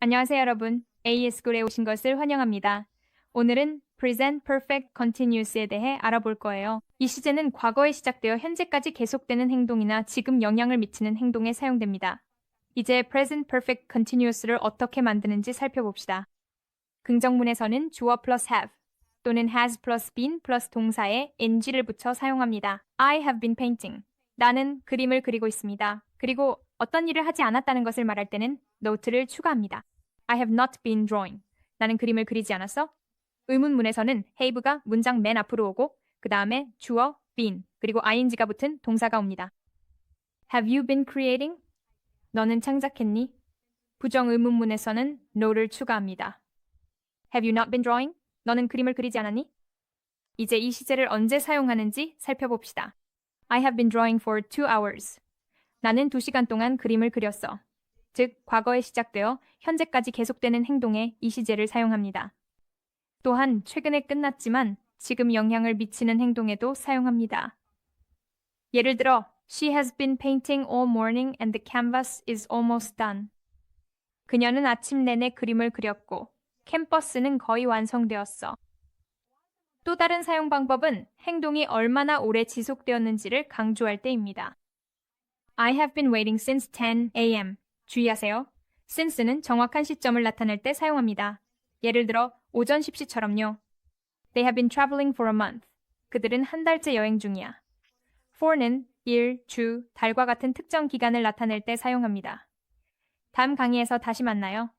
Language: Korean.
안녕하세요, 여러분. AS쿨에 오신 것을 환영합니다. 오늘은 Present Perfect Continuous에 대해 알아볼 거예요. 이 시제는 과거에 시작되어 현재까지 계속되는 행동이나 지금 영향을 미치는 행동에 사용됩니다. 이제 Present Perfect Continuous를 어떻게 만드는지 살펴봅시다. 긍정문에서는 주어 플러스 have 또는 has 플러스 been 플러스 동사에 ng를 붙여 사용합니다. I have been painting. 나는 그림을 그리고 있습니다. 그리고 어떤 일을 하지 않았다는 것을 말할 때는 note를 추가합니다. I have not been drawing. 나는 그림을 그리지 않았어? 의문문에서는 have가 문장 맨 앞으로 오고 그 다음에 주어, been, 그리고 ing가 붙은 동사가 옵니다. Have you been creating? 너는 창작했니? 부정 의문문에서는 no를 추가합니다. Have you not been drawing? 너는 그림을 그리지 않았니? 이제 이 시제를 언제 사용하는지 살펴봅시다. I have been drawing for two hours. 나는 두 시간 동안 그림을 그렸어. 즉, 과거에 시작되어 현재까지 계속되는 행동에 이 시제를 사용합니다. 또한 최근에 끝났지만 지금 영향을 미치는 행동에도 사용합니다. 예를 들어, She has been painting all morning and the canvas is almost done. 그녀는 아침 내내 그림을 그렸고 캠퍼스는 거의 완성되었어. 또 다른 사용 방법은 행동이 얼마나 오래 지속되었는지를 강조할 때입니다. I have been waiting since 10 a.m. 주의하세요. since는 정확한 시점을 나타낼 때 사용합니다. 예를 들어 오전 10시처럼요. They have been traveling for a month. 그들은 한 달째 여행 중이야. for는 일, 주, 달과 같은 특정 기간을 나타낼 때 사용합니다. 다음 강의에서 다시 만나요.